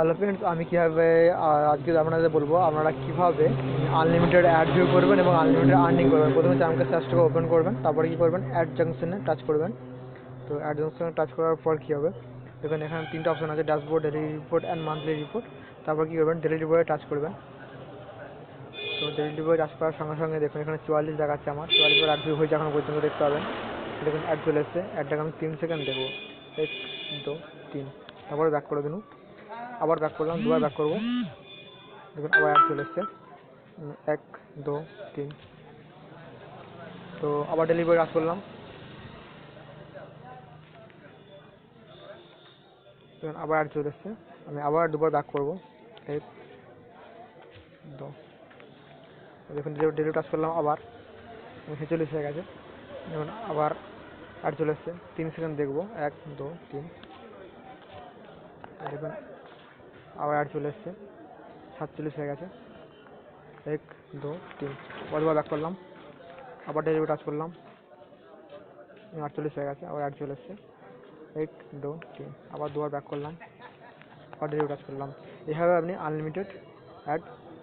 Hello friends আমি কীভাবে আজকে আপনাদের বলব, আপনারা কীভাবে আনলিমিটেড অ্যাড ভিউ করবেন এবং আনলিমিটেড আর্নিং করবেন। প্রথমে চ্যানেলকে সার্চটাকে ওপেন করবেন, তারপরে কী করবেন? অ্যাড জাংশনে টাচ করবেন। তো অ্যাড জাংশনে টাচ করার পর কী হবে? দেখুন, এখানে তিনটা অপশন আছে dashboard daily report and monthly report তারপর কী করবেন? ডেলি রিপোর্টে টাচ করবেন। তো ডেলি রিপোর্টে টাচ করার সঙ্গে সঙ্গে দেখুন, এখানে চুয়াল্লিশ দেখাচ্ছে আমার। চুয়াল্লিশ অ্যাড ভিউ হয়েছে এখনও পর্যন্ত দেখতে পাবেন। দেখুন অ্যাড চলে এসছে। অ্যাডটাকে আমি তিন সেকেন্ড দেখব এক, দু, তিন। তারপরে ব্যাক করে দিন। আবার ব্যাক করলাম, দুবার ব্যাক করব। দেখুন, আবার অ্যাড চলে এসছে। এক, দু, তিন। তো আবার ডেলিভারি কাজ করলাম। দেখুন, আবার অ্যাড চলে এসছে। আমি আবার দুবার ব্যাক করব। এক, দু। দেখুন ডেলিভারি কাজ করলাম আবার। ছেচল্লিশ হয়ে গেছে। দেখুন, আবার অ্যাড চলে এসছে। তিন সেকেন্ড দেখব। এক, দু, তিন। দেখুন আবার অ্যাড চলে এসছে। সাতচল্লিশ হয়ে গেছে। এক, দু, তিন। দুবার ব্যাক করলাম। আবার ডেলিভারি টাচ করলাম। আটচল্লিশ হয়ে গেছে। আবার অ্যাড চলে এসছে। এক, দু, তিন। আবার দুবার ব্যাক করলাম। আবার ডেলিভারি টাচ করলাম। এভাবে আপনি আনলিমিটেড অ্যাড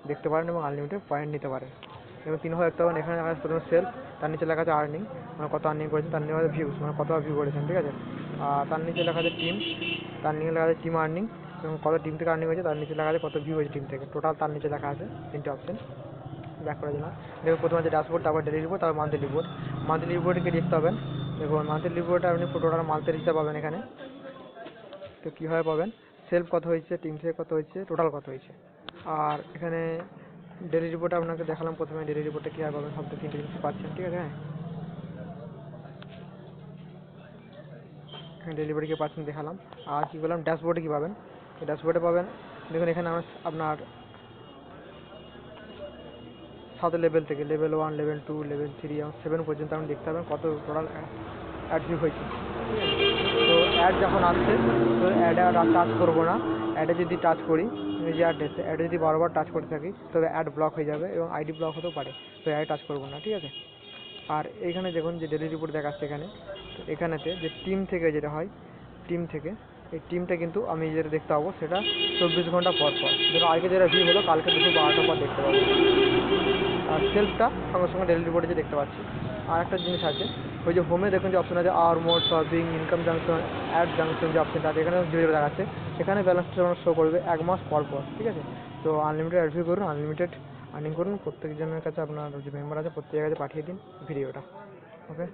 দেখতে পারেন এবং আনলিমিটেড পয়েন্ট নিতে পারেন। এবং তিনভাবে দেখতে পাবেন এখানে আছে প্রথমে সেলফ তার নিচে লেখা আছে আর্নিং মানে কত আর্নিং করেছেন, তার নিচে ভিউস মানে কত ভিউ করেছেন, ঠিক আছে? আর তার নিচে লেখা আছে টিম তার নিচে লেখা আছে টিম আর্নিং এবং কত টিম থেকে আর্নিং হয়েছে তার নিচে লেখা আছে কত ভিউ হয়েছে টিম থেকে। টোটাল তার নিচে লেখা আছে তিনটে অপশন ব্যাক করে দিলাম। দেখুন প্রথমে আছে ড্যাশবোর্ড তারপর ডেলি রিপোর্ট তারপর মান্থলি রিপোর্ট মান্থলি রিপোর্টকে দেখতে হবেন দেখুন মান্থলি রিপোর্টে আপনি টোটাল মান্থের হিসাব পাবেন এখানে। তো কীভাবে পাবেন? সেলফ কত হয়েছে টিম থেকে কত হয়েছে টোটাল কত হয়েছে। আর এখানে ডেলি রিপোর্টে আপনাকে দেখালাম প্রথমে ডেলি রিপোর্টে কীভাবে পাবেন? সব তো তিনটে জিনিস পাচ্ছেন, ঠিক আছে? হ্যাঁ এখানে ডেলিভারি কি পাচ্ছেন দেখালাম। আর কী বললাম? ড্যাশবোর্ডে কী পাবেন? ড্যাশবোর্ডে পাবেন। দেখুন, এখানে আমার আপনার সাত লেভেল থেকে level one level two level three এবং সেভেন পর্যন্ত আপনি দেখতে পাবেন কত টোটাল অ্যাড ভিউ হয়েছে। তো অ্যাড যখন আসছে, তো অ্যাডে আর টাচ করব না। অ্যাডে যদি টাচ করি যে অ্যাড অ্যাডে যদি বারবার টাচ করতে থাকি, তবে অ্যাড ব্লক হয়ে যাবে এবং আইডি ব্লক হতেও পারে। তো অ্যাডে টাচ করব না, ঠিক আছে? আর এইখানে দেখুন যে ডেলি রিপোর্ট দেখাচ্ছে এখানে। তো এখানেতে যে টিম থেকে যেটা হয় টিম থেকে এই টিমটা কিন্তু আমি যেটা দেখতে পাবো, সেটা চব্বিশ ঘণ্টা পর পর। ধরো আজকে যেটা ভিউ হলো, কালকে দুপুর বারোটা পর দেখতে পাবো। আর সেলফটা সঙ্গে সঙ্গে ডেলি রিপোর্টে যে দেখতে পাচ্ছি। আর একটা জিনিস আছে, ওই যে হোমে দেখুন যে অপশন আছে আর mode shopping income junction ad junction যে অপশনটা আছে এখানে ধীরে দেখাচ্ছে। এখানে ব্যালেন্সটা যেমন শো করবে এক মাস পর পর, ঠিক আছে? তো আনলিমিটেড অ্যাড ভিউ করুন আনলিমিটেড আর্নিং করুন, প্রত্যেকজনের কাছে আপনার যে মেম্বার আছে, প্রত্যেকের কাছে পাঠিয়ে দিন ভিডিওটা ওকে